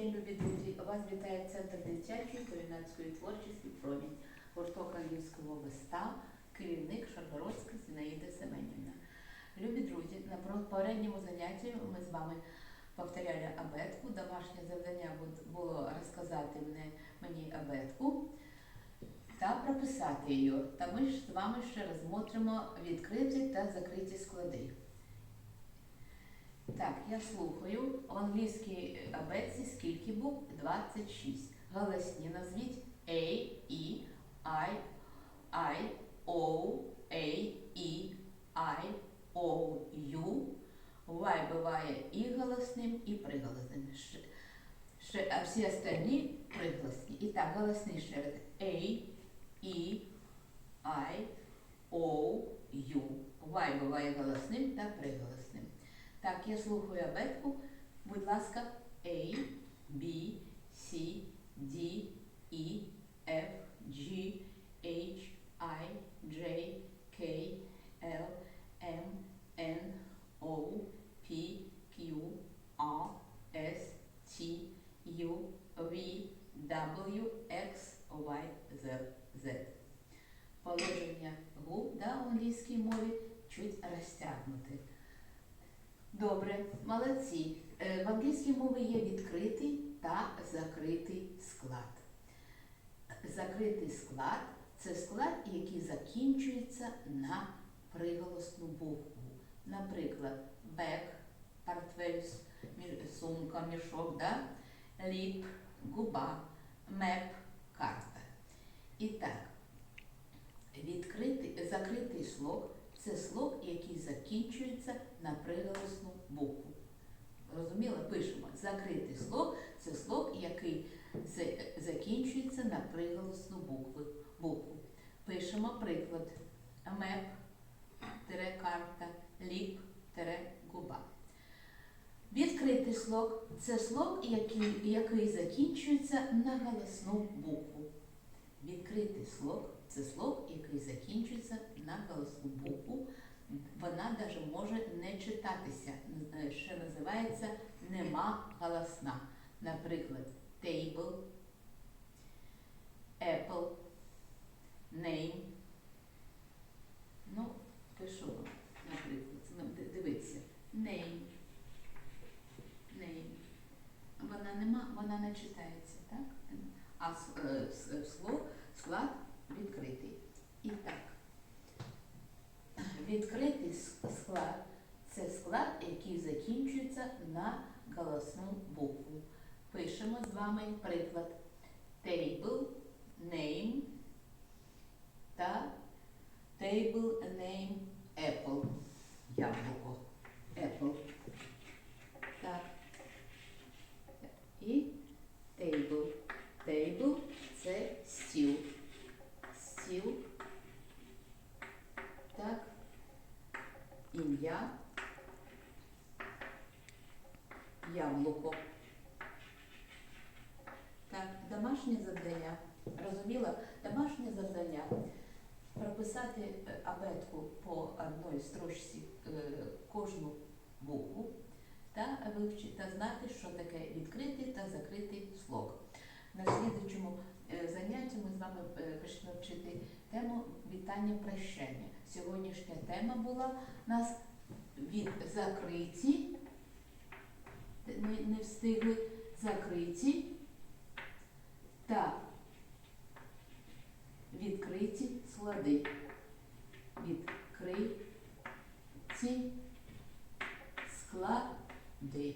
день, любі друзі! Вас вітає Центр дитячої та творчості Промінь, гурток англійського вистав, керівник Шаргородська Зінаїда Семенівна. Любі друзі, на попередньому занятті ми з вами повторяли абетку. Домашнє завдання було розказати мені абетку та прописати її. Та ми ж з вами ще розмотримо відкриті та закриті склади. Так, я слухаю. В англійській абетці скільки букв? 26. Голосні назвіть A, E, I, I, O, A, E, I, O, U. Y буває і голосним, і приголосним. Ще, а всі остальні приголосні. І так, голосні ще раз. A, E, I, O, U. Y буває голосним та приголосним. Так, я слухаю абетку. Будь ласка, A, B, C, D, E, F, G, H, I, J, K, L, M, N, O, P, Q, R, S, T, U, V, W, X, Y, Z. Z. Положення губ да, в англійській мові чуть розтягнути. Добре, молодці. Е, В англійській мові є відкритий та закритий склад. Закритий склад це склад, який закінчується на приголосну букву. Наприклад, бек, портфель, сумка, мішок, да? ліп, губа, меп, карта. І так, відкритий, закритий слог це слог, який закінчується на приголосну букву. Розуміло? Пишемо. Закритий слог це слог, який закінчується на приголосну букву. Пишемо приклад. Меп, тире карта, ліп, тире губа. Відкритий слог це слог, який, який закінчується на голосну букву. Відкритий слог це слог, який закінчується на голосну букву. Вона навіть може не читатися, е, що називається нема голосна. Наприклад, table, apple, name. Ну, пишу, наприклад, дивіться, name. Name. Вона нема, вона не читається, так? А е, с- слог, склад відкритий. І так. Відкритий склад це склад, який закінчується на голосну букву. Пишемо з вами приклад table, name та table name Ім'я. Яблуко. Так, домашнє завдання. Розуміла? Домашнє завдання. Прописати е, абетку по одній строчці е, кожну букву та вивчити та знати, що таке відкритий та закритий слог. На слідчому е, занятті ми з вами е, почнемо вчити тему вітання прощання. Сьогоднішня тема була у нас від закриті, не, не встигли закриті та відкриті склади. Відкриті склади.